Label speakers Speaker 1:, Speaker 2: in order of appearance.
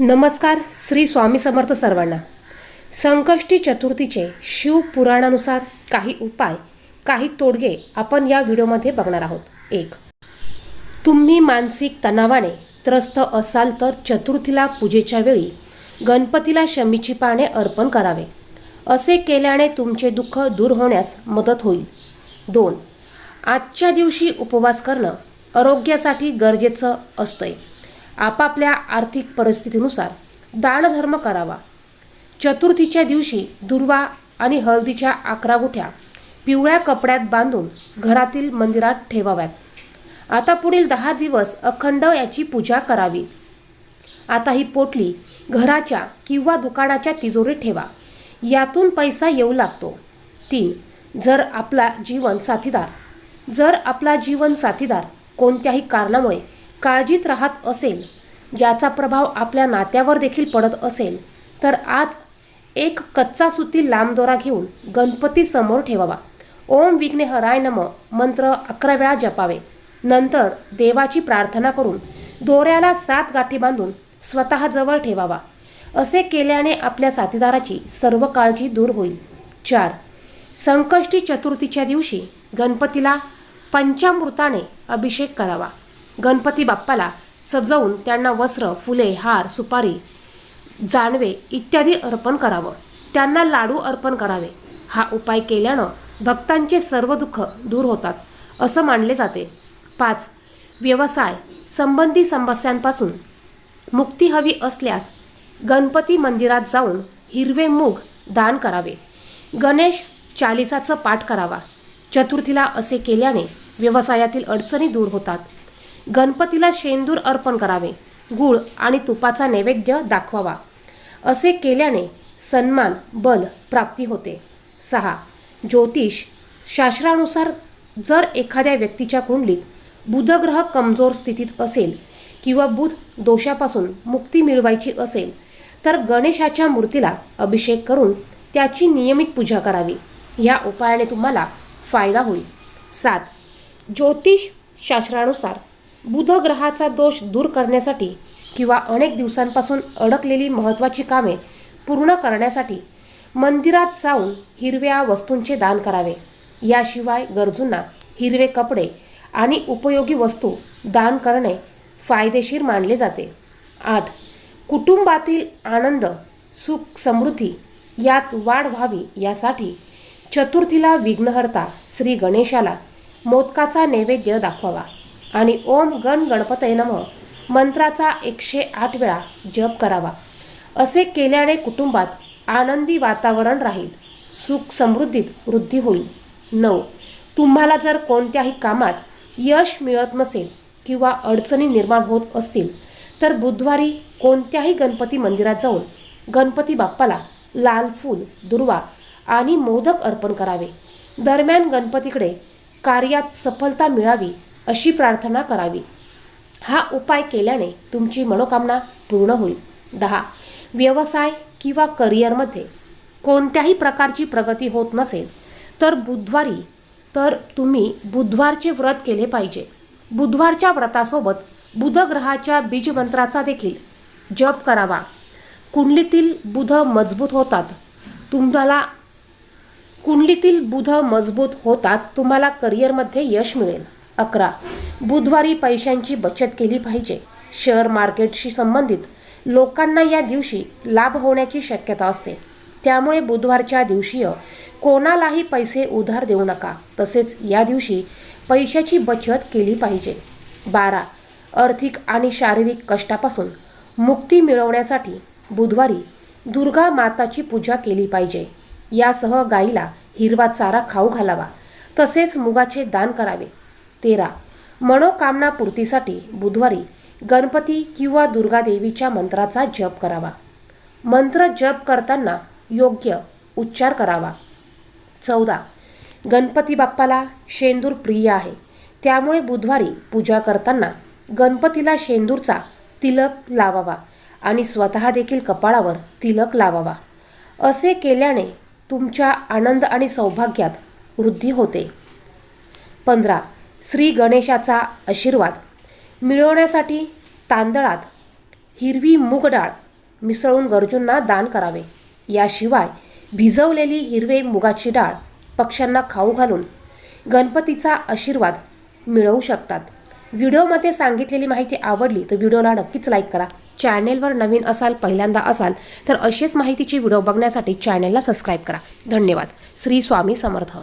Speaker 1: नमस्कार श्री स्वामी समर्थ सर्वांना. संकष्टी चतुर्थीचे शिवपुराणानुसार काही उपाय काही तोडगे आपण या व्हिडिओमध्ये बघणार आहोत. एक तुम्ही मानसिक तणावाने त्रस्त असाल तर चतुर्थीला पूजेच्या वेळी गणपतीला शमीची पाने अर्पण करावे. असे केल्याने तुमचे दुःख दूर होण्यास मदत होईल. दोन आजच्या दिवशी उपवास करणं आरोग्यासाठी गरजेचं असतंय. आपापल्या आर्थिक परिस्थितीनुसार दानधर्म करावा. चतुर्थीच्या दिवशी दुर्वा आणि हळदीच्या अकरा गुठ्या पिवळ्या कपड्यात बांधून घरातील मंदिरात ठेवाव्यात. आता पुढील दहा दिवस अखंड याची पूजा करावी. आता ही पोटली घराच्या किंवा दुकानाच्या तिजोरीत ठेवा. यातून पैसा येऊ लागतो. तीन जर आपला जीवन साथीदार जर आपला जीवन साथीदार कोणत्याही कारणामुळे काळजीत राहत असेल ज्याचा प्रभाव आपल्या नात्यावर देखील पडत असेल तर आज एक कच्चा सुती लांब दोरा घेऊन गणपती समोर ठेवावा. ओम विघ्नेहराय नम मंत्र अकरा वेळा जपावे. नंतर देवाची प्रार्थना करून दोऱ्याला सात गाठी बांधून स्वतः जवळ ठेवावा. असे केल्याने आपल्या साथीदाराची सर्व काळजी दूर होईल. चार. संकष्टी चतुर्थीच्या दिवशी गणपतीला पंचामृताने अभिषेक करावा. गणपती बाप्पाला सजवून त्यांना वस्त्र फुले हार सुपारी जानवे इत्यादी अर्पण करावं. त्यांना लाडू अर्पण करावे. हा उपाय केल्यानं भक्तांचे सर्व दुःख दूर होतात असं मानले जाते. पाच व्यवसाय संबंधी समस्यांपासून मुक्ती हवी असल्यास गणपती मंदिरात जाऊन हिरवे मूग दान करावे. गणेश चालिसाचं पाठ करावा. चतुर्थीला असे केल्याने व्यवसायातील अडचणी दूर होतात. गणपतीला शेंदूर अर्पण करावे. गुळ आणि तुपाचा नैवेद्य दाखवावा. असे केल्याने सन्मान बल प्राप्ती होते. सहा. ज्योतिष. शास्त्रानुसार जर एखाद्या व्यक्तीच्या कुंडलीत बुधग्रह कमजोर स्थितीत असेल किंवा बुध दोषापासून मुक्ती मिळवायची असेल तर गणेशाच्या मूर्तीला अभिषेक करून त्याची नियमित पूजा करावी. ह्या उपायाने तुम्हाला फायदा होईल. सात. ज्योतिष शास्त्रानुसार बुध ग्रहाचा दोष दूर करण्यासाठी किंवा अनेक दिवसांपासून अडकलेली महत्त्वाची कामे पूर्ण करण्यासाठी मंदिरात जाऊन हिरव्या वस्तूंचे दान करावे. याशिवाय गरजूंना हिरवे कपडे आणि उपयोगी वस्तू दान करणे फायदेशीर मानले जाते. आठ. कुटुंबातील आनंद सुख समृद्धी यात वाढ व्हावी यासाठी चतुर्थीला विघ्नहर्ता श्री गणेशाला मोदकाचा नैवेद्य दाखवावा. आणि ओम गण गणपतय नम. मंत्राचा एकशे आठ वेळा जप करावा. असे केल्याने कुटुंबात आनंदी वातावरण राहील. सुख समृद्धीत वृद्धी होईल. नऊ. तुम्हाला जर कोणत्याही कामात यश मिळत नसेल किंवा अडचणी निर्माण होत असतील तर बुधवारी कोणत्याही गणपती मंदिरात जाऊन गणपती बाप्पाला लाल फूल दुर्वा आणि मोदक अर्पण करावे. दरम्यान गणपतीकडे कार्यात सफलता मिळावी अशी प्रार्थना करावी. हा उपाय केल्याने तुमची मनोकामना पूर्ण होईल. दहा. व्यवसाय किंवा करिअरमध्ये कोणत्याही प्रकारची प्रगती होत नसेल तर बुधवारी तर तुम्ही बुधवारचे व्रत केले पाहिजे. बुधवारच्या व्रतासोबत बुधग्रहाच्या बीजमंत्राचा देखील जप करावा. कुंडलीतील बुध मजबूत होतात. तुम्हाला कुंडलीतील बुध मजबूत होताच तुम्हाला करिअरमध्ये यश मिळेल. अकरा. बुधवारी पैशांची बचत केली पाहिजे. शेअर मार्केटशी संबंधित लोकांना या दिवशी लाभ होण्याची शक्यता असते. त्यामुळे बुधवारच्या दिवशी कोणालाही पैसे उधार देऊ नका. तसेच या दिवशी पैशाची बचत केली पाहिजे. बारा. आर्थिक आणि शारीरिक कष्टापासून मुक्ती मिळवण्यासाठी बुधवारी दुर्गा माताची पूजा केली पाहिजे. यासह गाईला हिरवा चारा खाऊ घालावा. तसेच मुगाचे दान करावे. तेरा. मनोकामना पूर्तीसाठी बुधवारी गणपती किंवा दुर्गादेवीच्या मंत्राचा जप करावा. मंत्र जप करताना योग्य उच्चार करावा. चौदा. गणपती बाप्पाला शेंदूर प्रिय आहे. त्यामुळे बुधवारी पूजा करताना गणपतीला शेंदूरचा तिलक लावावा आणि स्वतः देखील कपाळावर तिलक लावावा. असे केल्याने तुमच्या आनंद आणि सौभाग्यात वृद्धी होते. पंधरा. श्री गणेशाचा आशीर्वाद. मिळवण्यासाठी तांदळात हिरवी मूग डाळ मिसळून गरजूंना दान करावे. याशिवाय भिजवलेली हिरवे मुगाची डाळ पक्ष्यांना खाऊ घालून गणपतीचा आशीर्वाद मिळवू शकतात. व्हिडिओमध्ये सांगितलेली माहिती आवडली तर व्हिडिओला नक्कीच लाईक करा. चॅनेलवर नवीन असाल पहिल्यांदा असाल तर अशीच माहितीची व्हिडिओ बघण्यासाठी चॅनेलला सबस्क्राईब करा. धन्यवाद. श्री स्वामी समर्थ.